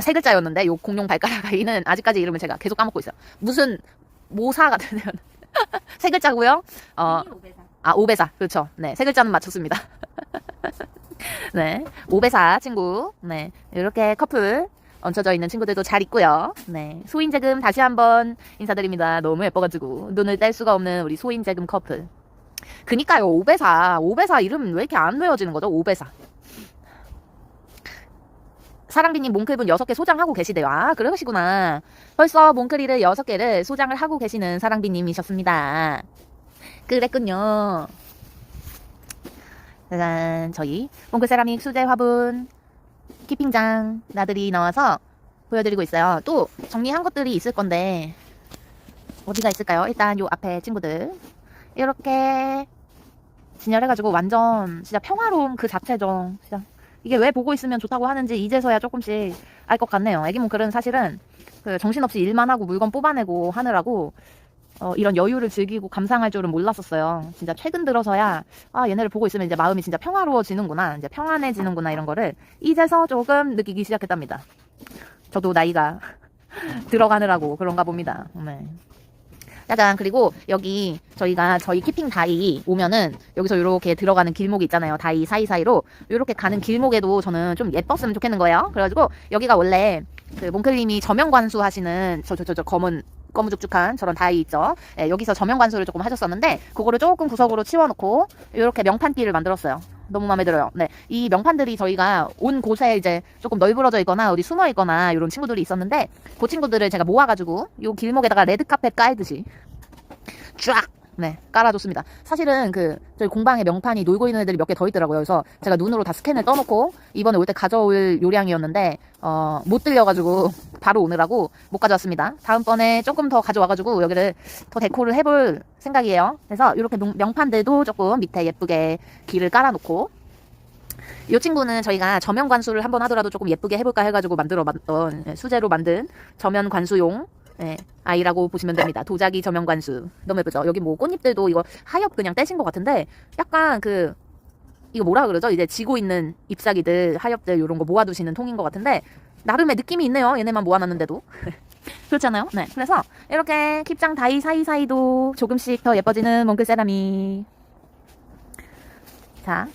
세 글자였는데 요 공룡 발가락 아이는 아직까지 이름을 제가 계속 까먹고 있어요. 무슨 모사 같은 세 글자고요. 어, 아 오배사 그렇죠. 네, 세 글자는 맞췄습니다. 네, 오배사 친구. 네, 이렇게 커플 얹혀져 있는 친구들도 잘 있고요. 네, 소인재금 다시 한번 인사드립니다. 너무 예뻐가지고 눈을 뗄 수가 없는 우리 소인재금 커플. 그니까요, 오배사. 오배사 이름 왜 이렇게 안 외워지는 거죠? 오배사. 사랑비님 몽클분 6개 소장하고 계시대요. 아, 그러시구나. 벌써 몽클이를 6개를 소장을 하고 계시는 사랑비님이셨습니다. 그랬군요. 짜잔, 저희 몽클 세라믹 수제 화분 키핑장 나들이 나와서 보여드리고 있어요. 또 정리한 것들이 있을 건데 어디가 있을까요? 일단 요 앞에 친구들 이렇게 진열해가지고 완전 진짜 평화로움 그 자체죠. 진짜 이게 왜 보고 있으면 좋다고 하는지 이제서야 조금씩 알 것 같네요. 애기 몽클은 사실은 그 정신없이 일만 하고 물건 뽑아내고 하느라고 어, 이런 여유를 즐기고 감상할 줄은 몰랐었어요. 진짜 최근 들어서야 아 얘네를 보고 있으면 이제 마음이 진짜 평화로워지는구나, 이제 평안해지는구나 이런 거를 이제서 조금 느끼기 시작했답니다. 저도 나이가 들어가느라고 그런가 봅니다. 네. 짜잔 그리고 여기 저희가 저희 키핑 다이 오면은 여기서 이렇게 들어가는 길목이 있잖아요. 다이 사이사이로. 이렇게 가는 길목에도 저는 좀 예뻤으면 좋겠는 거예요. 그래가지고 여기가 원래 그 몽클님이 저명 관수 하시는 저 저 저 저 검은 거무죽죽한 저런 다이 있죠? 예, 여기서 저명 관수를 조금 하셨었는데 그거를 조금 구석으로 치워놓고 이렇게 명판띠를 만들었어요 너무 마음에 들어요. 네. 이 명판들이 저희가 온 곳에 이제 조금 널브러져 있거나 어디 숨어 있거나 이런 친구들이 있었는데 그 친구들을 제가 모아가지고 요 길목에다가 레드카펫 깔듯이 쫙 네, 깔아줬습니다. 사실은 그 저희 공방에 명판이 놀고 있는 애들이 몇 개 더 있더라고요. 그래서 제가 눈으로 다 스캔을 떠놓고 이번에 올 때 가져올 요량이었는데 어, 못 들려가지고 바로 오느라고 못 가져왔습니다. 다음번에 조금 더 가져와가지고 여기를 더 데코를 해볼 생각이에요. 그래서 이렇게 명 판들도 조금 밑에 예쁘게 길을 깔아놓고 이 친구는 저희가 저면 관수를 한번 하더라도 조금 예쁘게 해볼까 해가지고 만들어 봤던 수제로 만든 저면 관수용 네, 아이라고 보시면 됩니다. 도자기 저면 관수. 너무 예쁘죠? 여기 뭐 꽃잎들도 이거 하엽 그냥 떼신 것 같은데 약간 그 이거 뭐라 그러죠? 이제 지고 있는 잎사귀들, 하엽들 이런 거 모아두시는 통인 것 같은데 나름의 느낌이 있네요. 얘네만 모아놨는데도. 그렇잖아요. 네. 그래서 이렇게 킵장 다이 사이사이도 조금씩 더 예뻐지는 몽클 세라미. 자.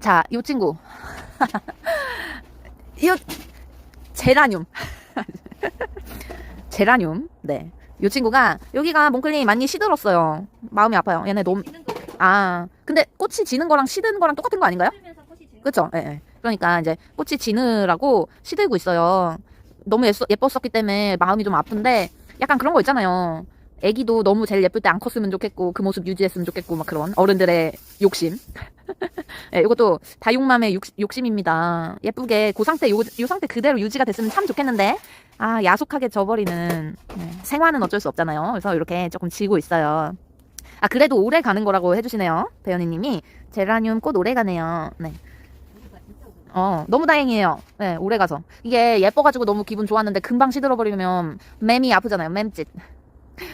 자, 요 친구. 요, 제라늄. 제라늄. 네. 요 친구가, 여기가 몽클님이 많이 시들었어요. 마음이 아파요. 얘네 너무, 아, 근데 꽃이 지는 거랑 시든 거랑 똑같은 거 아닌가요? 그쵸? 예, 예. 그러니까 이제 꽃이 지느라고 시들고 있어요. 너무 예뻤, 예뻤었기 때문에 마음이 좀 아픈데 약간 그런 거 있잖아요. 애기도 너무 제일 예쁠 때 안 컸으면 좋겠고 그 모습 유지했으면 좋겠고 막 그런 어른들의 욕심. 예, 이것도 다육맘의 욕, 욕심입니다. 예쁘게 그 상태 요, 요 상태 그대로 유지가 됐으면 참 좋겠는데 아 야속하게 져버리는 네, 생화는 어쩔 수 없잖아요. 그래서 이렇게 조금 지고 있어요. 아 그래도 오래 가는 거라고 해주시네요. 배현이님이 제라늄 꽃 오래 가네요. 네. 어, 너무 다행이에요. 네, 오래 가서. 이게 예뻐가지고 너무 기분 좋았는데 금방 시들어버리면 맴이 아프잖아요. 맴짓.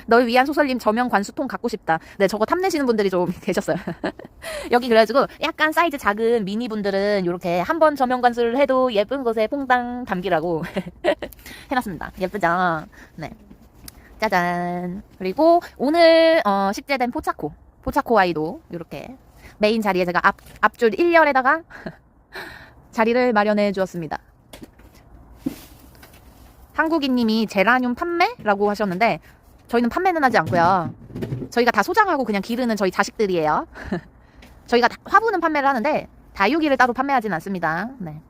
널 위한 소설님 저명 관수통 갖고 싶다. 네, 저거 탐내시는 분들이 좀 계셨어요. 여기 그래가지고 약간 사이즈 작은 미니 분들은 이렇게 한 번 저명 관수를 해도 예쁜 곳에 퐁당 담기라고 해놨습니다. 예쁘죠? 네. 짜잔. 그리고 오늘 어, 식재된 포차코. 포차코 아이도 이렇게 메인 자리에 제가 앞, 앞줄 1열에다가 자리를 마련해 주었습니다. 한국인님이 제라늄 판매라고 하셨는데 저희는 판매는 하지 않고요. 저희가 다 소장하고 그냥 기르는 저희 자식들이에요. 저희가 다- 화분은 판매를 하는데 다육이를 따로 판매하진 않습니다. 네.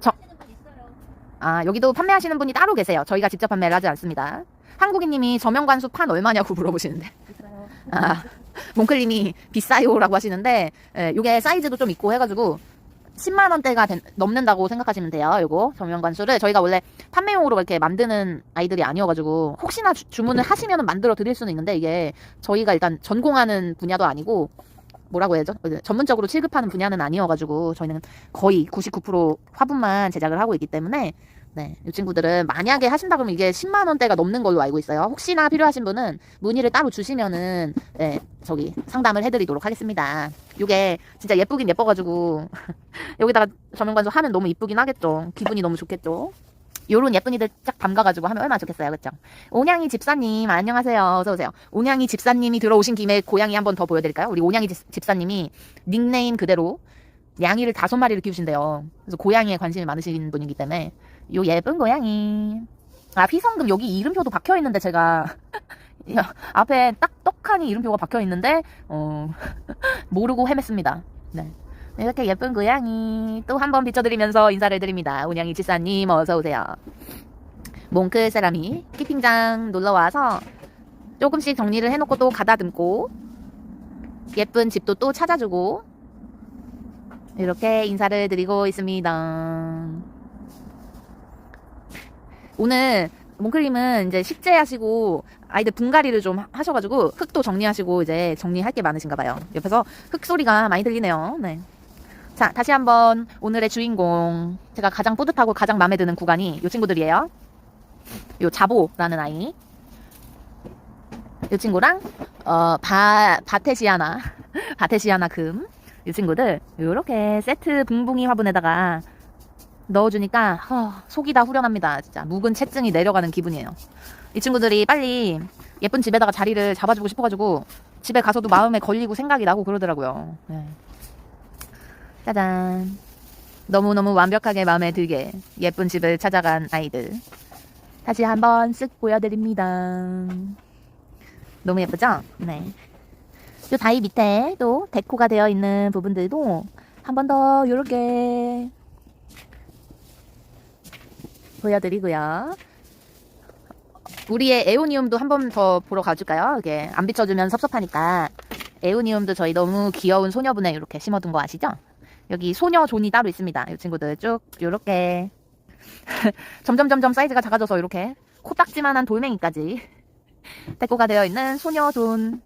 저, 아 여기도 판매하시는 분이 따로 계세요. 저희가 직접 판매를 하지 않습니다. 한국인님이 저명관수 판 얼마냐고 물어보시는데. 아, 몽클님이 비싸요라고 하시는데, 예, 요게 사이즈도 좀 있고 해가지고, 10만 원대가 된- 넘는다고 생각하시면 돼요. 요거 저명관수를 저희가 원래 판매용으로 이렇게 만드는 아이들이 아니어가지고 혹시나 주, 문을 하시면 만들어 드릴 수는 있는데 이게 저희가 일단 전공하는 분야도 아니고 뭐라고 해야죠? 어, 전문적으로 취급하는 분야는 아니어가지고 저희는 거의 99% 화분만 제작을 하고 있기 때문에 네, 이 친구들은 만약에 하신다 그러면 이게 10만 원대가 넘는 걸로 알고 있어요. 혹시나 필요하신 분은 문의를 따로 주시면은 네, 저기 상담을 해드리도록 하겠습니다. 이게 진짜 예쁘긴 예뻐가지고 여기다가 저명관소 하면 너무 이쁘긴 하겠죠. 기분이 너무 좋겠죠. 요런 예쁜이들 쫙 담가가지고 하면 얼마나 좋겠어요, 그쵸? 온양이 집사님 안녕하세요. 어서 오세요. 온양이 집사님이 들어오신 김에 고양이 한번 더 보여드릴까요? 우리 온양이 집- 집사님이 닉네임 그대로 양이를 다섯 마리를 키우신대요. 그래서 고양이에 관심이 많으신 분이기 때문에 요 예쁜 고양이. 아 휘성금 여기 이름표도 박혀 있는데 제가 야, 앞에 딱 떡하니 이름표가 박혀 있는데 어 모르고 헤맸습니다. 네. 이렇게 예쁜 고양이 또 한 번 비춰드리면서 인사를 드립니다. 온양이 지사님 어서 오세요. 몽크 사람이 키핑장 놀러 와서 조금씩 정리를 해놓고 또 가다듬고 예쁜 집도 또 찾아주고 이렇게 인사를 드리고 있습니다. 오늘 몽클님은 이제 식재하시고 아이들 분갈이를 좀 하셔가지고 흙도 정리하시고 이제 정리할 게 많으신가 봐요. 옆에서 흙 소리가 많이 들리네요. 네. 자, 다시 한번 오늘의 주인공. 제가 가장 뿌듯하고 가장 마음에 드는 구간이 이 친구들이에요. 요 자보라는 아이. 이 친구랑 어, 바, 바테시아나. 바테시아나 금. 이 친구들 요렇게 세트 붕붕이 화분에다가 넣어주니까 허, 속이 다 후련합니다. 진짜 묵은 채증이 내려가는 기분이에요. 이 친구들이 빨리 예쁜 집에다가 자리를 잡아주고 싶어가지고 집에 가서도 마음에 걸리고 생각이 나고 그러더라고요. 네. 짜잔. 너무너무 완벽하게 마음에 들게 예쁜 집을 찾아간 아이들. 다시 한번 쓱 보여드립니다. 너무 예쁘죠? 네. 요 다이 밑에 또 데코가 되어 있는 부분들도 한 번 더 요렇게 보여드리고요. 우리의 에오니움도 한 번 더 보러 가줄까요? 이게 안 비춰주면 섭섭하니까 에오니움도 저희 너무 귀여운 소녀분에 이렇게 심어둔 거 아시죠? 여기 소녀 존이 따로 있습니다. 이 친구들 쭉 요렇게 점점 점점 사이즈가 작아져서 이렇게 코딱지만한 돌멩이까지 데코가 되어 있는 소녀 존.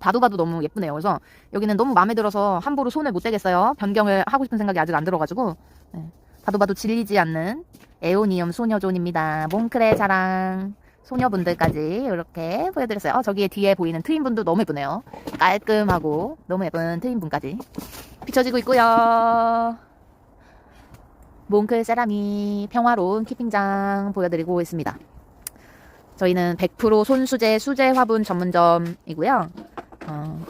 봐도 봐도 너무 예쁘네요. 그래서 여기는 너무 마음에 들어서 함부로 손을 못 대겠어요. 변경을 하고 싶은 생각이 아직 안 들어가지고 네. 봐도 봐도 질리지 않는 에오니움 소녀존입니다. 몽크레 자랑 소녀분들까지 이렇게 보여드렸어요. 어, 저기에 뒤에 보이는 트윈분도 너무 예쁘네요. 깔끔하고 너무 예쁜 트윈분까지 비춰지고 있고요. 몽클 세라미 평화로운 키핑장 보여드리고 있습니다. 저희는 100% 손수제 수제 화분 전문점이고요. 어,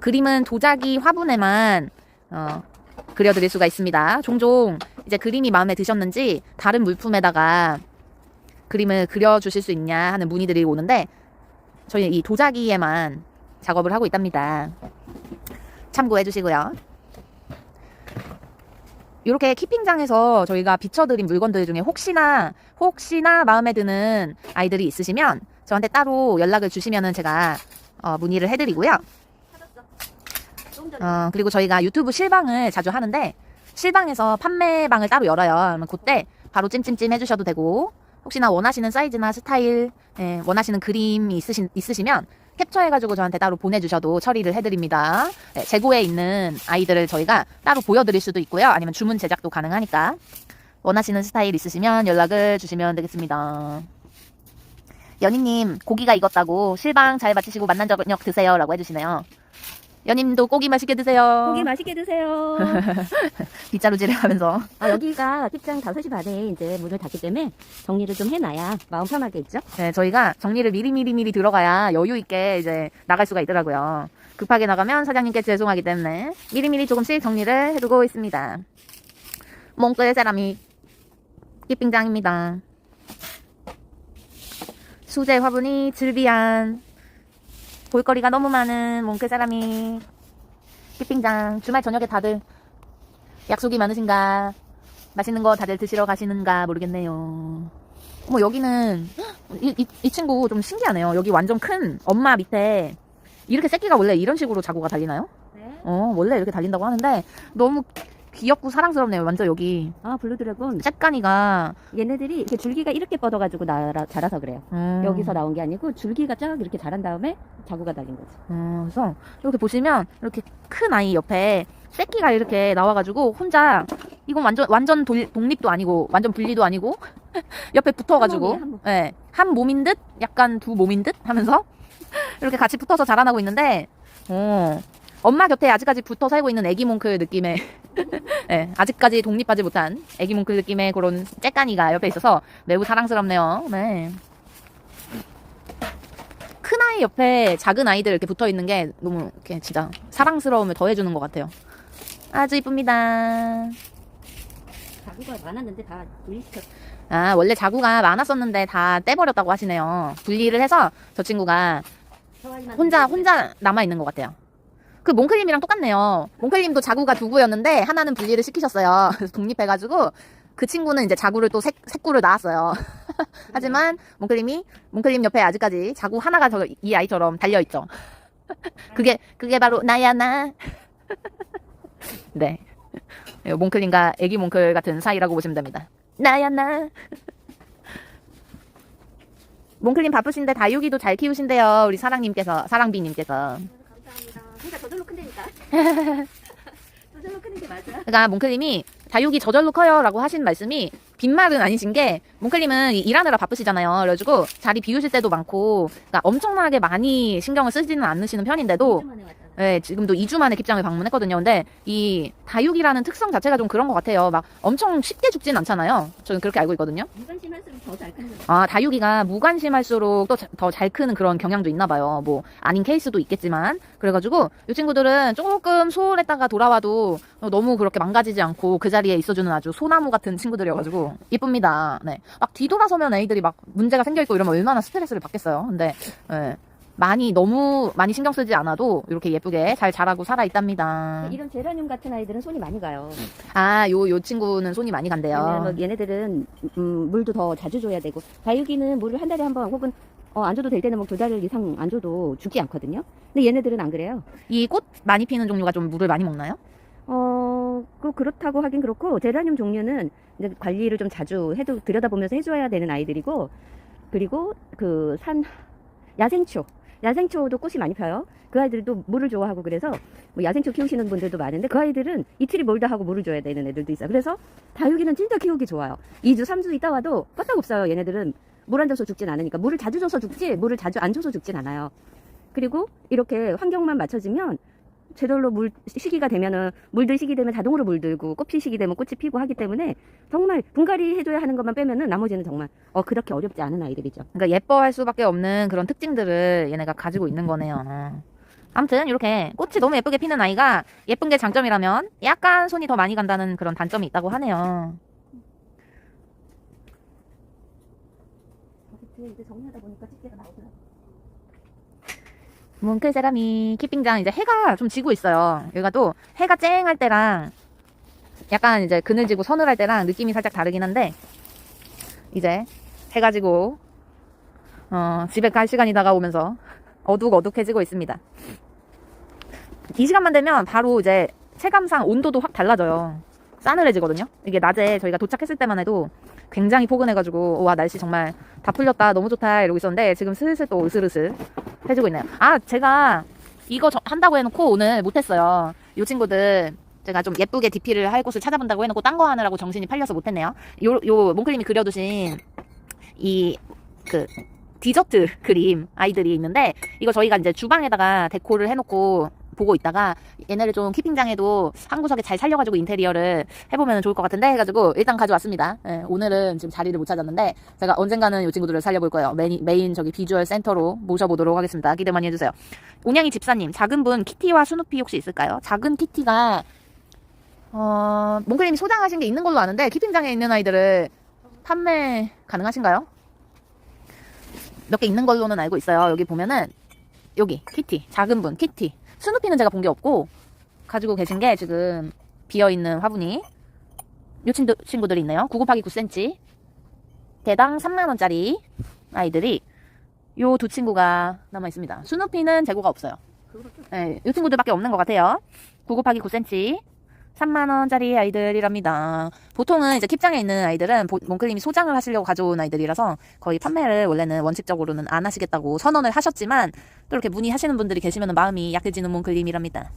그림은 도자기 화분에만 어, 그려드릴 수가 있습니다. 종종 이제 그림이 마음에 드셨는지 다른 물품에다가 그림을 그려주실 수 있냐 하는 문의들이 오는데 저희 이 도자기에만 작업을 하고 있답니다. 참고해 주시고요. 이렇게 키핑장에서 저희가 비춰드린 물건들 중에 혹시나 혹시나 마음에 드는 아이들이 있으시면 저한테 따로 연락을 주시면은 제가 어, 문의를 해드리고요. 어, 그리고 저희가 유튜브 실방을 자주 하는데 실방에서 판매방을 따로 열어요. 그러면 그때 바로 찜찜찜 해주셔도 되고 혹시나 원하시는 사이즈나 스타일, 예, 원하시는 그림이 있으신, 있으시면 캡처해가지고 저한테 따로 보내주셔도 처리를 해드립니다. 네, 재고에 있는 아이들을 저희가 따로 보여드릴 수도 있고요. 아니면 주문 제작도 가능하니까 원하시는 스타일 있으시면 연락을 주시면 되겠습니다. 연희님 고기가 익었다고 실방 잘 마치시고 만난 저녁 드세요라고 해주시네요. 연님도 고기 맛있게 드세요. 고기 맛있게 드세요. 빗자루질을 하면서 아, 여기가 픽장 5시 반에 이제 문을 닫기 때문에 정리를 좀 해놔야 마음 편하게 있죠? 네, 저희가 정리를 미리미리 미리 들어가야 여유 있게 이제 나갈 수가 있더라고요. 급하게 나가면 사장님께 죄송하기 때문에 미리미리 조금씩 정리를 해두고 있습니다. 몽크의 사람이 키핑장입니다. 수제 화분이 즐비한 볼거리가 너무 많은 몽크 사람이 키핑장 주말 저녁에 다들 약속이 많으신가 맛있는 거 다들 드시러 가시는가 모르겠네요. 뭐 여기는 이, 이, 이 친구 좀 신기하네요. 여기 완전 큰 엄마 밑에 이렇게 새끼가 원래 이런 식으로 자구가 달리나요? 네. 어 원래 이렇게 달린다고 하는데 너무 귀엽고 사랑스럽네요. 완전 여기 아, 블루 드래곤. 쬐까니가 얘네들이 이렇게 줄기가 이렇게 뻗어가지고 날아, 자라서 그래요. 음, 여기서 나온 게 아니고 줄기가 쫙 이렇게 자란 다음에 자구가 달린 거지. 음, 그래서 이렇게 보시면 이렇게 큰 아이 옆에 새끼가 이렇게 나와가지고 혼자 이건 완전 완전 돌- 독립도 아니고 완전 분리도 아니고 옆에 붙어가지고 한 몸이에요, 한 몸. 예, 한 몸인 듯 약간 두 몸인 듯 하면서 이렇게 같이 붙어서 자라나고 있는데 어, 엄마 곁에 아직까지 붙어 살고 있는 애기 몽클 느낌의 예, 아직까지 독립하지 못한 애기 몽클 느낌의 그런 째까니가 옆에 있어서 매우 사랑스럽네요. 네. 큰 아이 옆에 작은 아이들 이렇게 붙어 있는 게 너무 이렇게 진짜 사랑스러움을 더해주는 것 같아요. 아주 이쁩니다. 자구가 많았는데 다 분리시켰. 아, 원래 자구가 많았었는데 다 떼버렸다고 하시네요. 분리를 해서 저 친구가 혼자, 혼자 남아 있는 것 같아요. 그 몽클님이랑 똑같네요. 몽클님도 자구가 두 구였는데 하나는 분리를 시키셨어요. 그래서 독립해가지고 그 친구는 이제 자구를 또 색, 색구를 낳았어요. 하지만 몽클님이 몽클님 옆에 아직까지 자구 하나가 저 이 아이처럼 달려 있죠. 그게, 그게 바로 나야, 나. 네. 몽클님과 애기 몽클 같은 사이라고 보시면 됩니다. 나야 나. 몽클님 바쁘신데 다육이도 잘 키우신대요. 우리 사랑님께서 사랑비님께서. 큰다니까. 저절로 크는 게 맞아. 그러니까 몽클님이 다육이 저절로 커요라고 하신 말씀이 빈말은 아니신 게 몽클님은 이- 일하느라 바쁘시잖아요. 그래가지고 자리 비우실 때도 많고 그러니까 엄청나게 많이 신경을 쓰지는 않으시는 편인데도 좀 만에 왔다. 네, 지금도 2주 만에 깁장을 방문했거든요. 근데 이 다육이라는 특성 자체가 좀 그런 것 같아요. 막 엄청 쉽게 죽진 않잖아요. 저는 그렇게 알고 있거든요. 무관심할수록 더 잘 크는. 아, 다육이가 무관심할수록 또 더 잘 크는 그런 경향도 있나 봐요. 뭐, 아닌 케이스도 있겠지만. 그래가지고, 이 친구들은 조금 소홀했다가 돌아와도 너무 그렇게 망가지지 않고 그 자리에 있어주는 아주 소나무 같은 친구들이어가지고, 이쁩니다. 네. 막 뒤돌아서면 애들이 막 문제가 생겨 있고 이러면 얼마나 스트레스를 받겠어요. 근데, 예. 많이, 너무 많이 신경 쓰지 않아도 이렇게 예쁘게 잘 자라고 살아 있답니다. 이런 제라늄 같은 아이들은 손이 많이 가요. 아, 요, 요 친구는 손이 많이 간대요. 뭐 얘네들은 음, 물도 더 자주 줘야 되고 다육이는 물을 한 달에 한 번 혹은 어, 안 줘도 될 때는 뭐두 달 이상 안 줘도 죽지 않거든요. 근데 얘네들은 안 그래요. 이 꽃 많이 피는 종류가 좀 물을 많이 먹나요? 어, 그 그렇다고 하긴 그렇고 제라늄 종류는 이제 관리를 좀 자주 해도 들여다보면서 해줘야 되는 아이들이고 그리고 그 산 야생초 야생초도 꽃이 많이 펴요. 그 아이들도 물을 좋아하고 그래서 뭐 야생초 키우시는 분들도 많은데 그 아이들은 이틀이 멀다 하고 물을 줘야 되는 애들도 있어요. 그래서 다육이는 진짜 키우기 좋아요. 2주, 3주 있다 와도 껐다가 없어요. 얘네들은 물 안 줘서 죽진 않으니까 물을 자주 줘서 죽지 물을 자주 안 줘서 죽진 않아요. 그리고 이렇게 환경만 맞춰지면 제절로 물 시기가 되면은 물들 시기 되면 자동으로 물들고 꽃피 시기 되면 꽃이 피고 하기 때문에 정말 분갈이 해줘야 하는 것만 빼면은 나머지는 정말 어 그렇게 어렵지 않은 아이들이죠. 그러니까 예뻐할 수밖에 없는 그런 특징들을 얘네가 가지고 있는 거네요. 아무튼 이렇게 꽃이 너무 예쁘게 피는 아이가 예쁜 게 장점이라면 약간 손이 더 많이 간다는 그런 단점이 있다고 하네요. 이제 정리하다 보니까 집게가 나오더라고. 뭉클 세라미 키핑장 이제 해가 좀 지고 있어요. 여기가 또 해가 쨍할 때랑 약간 이제 그늘지고 서늘할 때랑 느낌이 살짝 다르긴 한데 이제 해가 지고 어, 집에 갈 시간이 다가오면서 어둑어둑해지고 있습니다. 이 시간만 되면 바로 이제 체감상 온도도 확 달라져요. 싸늘해지거든요. 이게 낮에 저희가 도착했을 때만 해도 굉장히 포근해가지고 와 날씨 정말 다 풀렸다 너무 좋다 이러고 있었는데 지금 슬슬 또 으슬으슬 해지고 있네요. 아 제가 이거 저- 한다고 해놓고 오늘 못했어요. 이 친구들 제가 좀 예쁘게 DP를 할 곳을 찾아본다고 해놓고 딴 거 하느라고 정신이 팔려서 못했네요. 요, 요 몽클님이 그려두신 이 그 디저트 그림 아이들이 있는데 이거 저희가 이제 주방에다가 데코를 해놓고 보고 있다가 얘네를 좀 키핑장에도 한 구석에 잘 살려가지고 인테리어를 해보면 좋을 것 같은데 해가지고 일단 가져왔습니다. 예, 오늘은 지금 자리를 못 찾았는데 제가 언젠가는 이 친구들을 살려볼 거예요. 메인, 메인 저기 비주얼 센터로 모셔보도록 하겠습니다. 기대 많이 해주세요. 온양이 집사님, 작은 분 키티와 스누피 혹시 있을까요? 작은 키티가 어, 몽클님이 소장하신 게 있는 걸로 아는데 키핑장에 있는 아이들을 판매 가능하신가요? 몇 개 있는 걸로는 알고 있어요. 여기 보면은 여기 키티 작은 분 키티 스누피는 제가 본 게 없고 가지고 계신 게 지금 비어 있는 화분이 요 친구, 친구들이 있네요. 9 곱하기 9cm 대당 3만 원짜리 아이들이 요 두 친구가 남아 있습니다. 스누피는 재고가 없어요. 네, 요 친구들밖에 없는 것 같아요. 9 곱하기 9cm 3만원짜리 아이들이랍니다. 보통은 이제 킵장에 있는 아이들은 보- 몽클님이 소장을 하시려고 가져온 아이들이라서 거의 판매를 원래는 원칙적으로는 안 하시겠다고 선언을 하셨지만 또 이렇게 문의하시는 분들이 계시면 마음이 약해지는 몽클님이랍니다.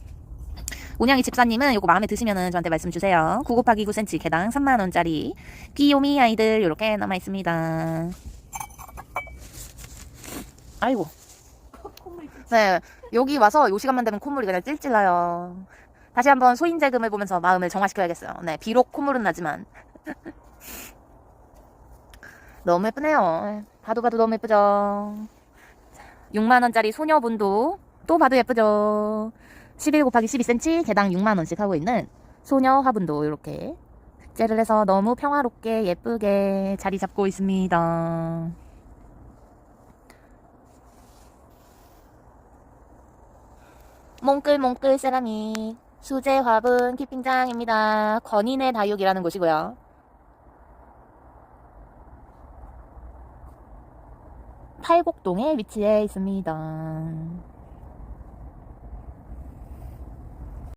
온양이 집사님은 요거 마음에 드시면은 저한테 말씀 주세요. 9 곱하기 9cm 개당 3만원짜리 귀요미 아이들 요렇게 남아있습니다. 아이고. 네, 여기 와서 요 시간만 되면 콧물이 그냥 찔찔 나요. 다시 한번 소인재금을 보면서 마음을 정화시켜야겠어요. 네, 비록 콧물은 나지만. 너무 예쁘네요. 봐도 봐도 너무 예쁘죠. 6만원짜리 소녀분도 또 봐도 예쁘죠. 11 곱하기 12cm 개당 6만원씩 하고 있는 소녀 화분도 이렇게 삭제를 해서 너무 평화롭게 예쁘게 자리 잡고 있습니다. 몽글몽글 세라믹 수제 화분 키핑장입니다. 건인의 다육이라는 곳이고요. 팔곡동에 위치해 있습니다.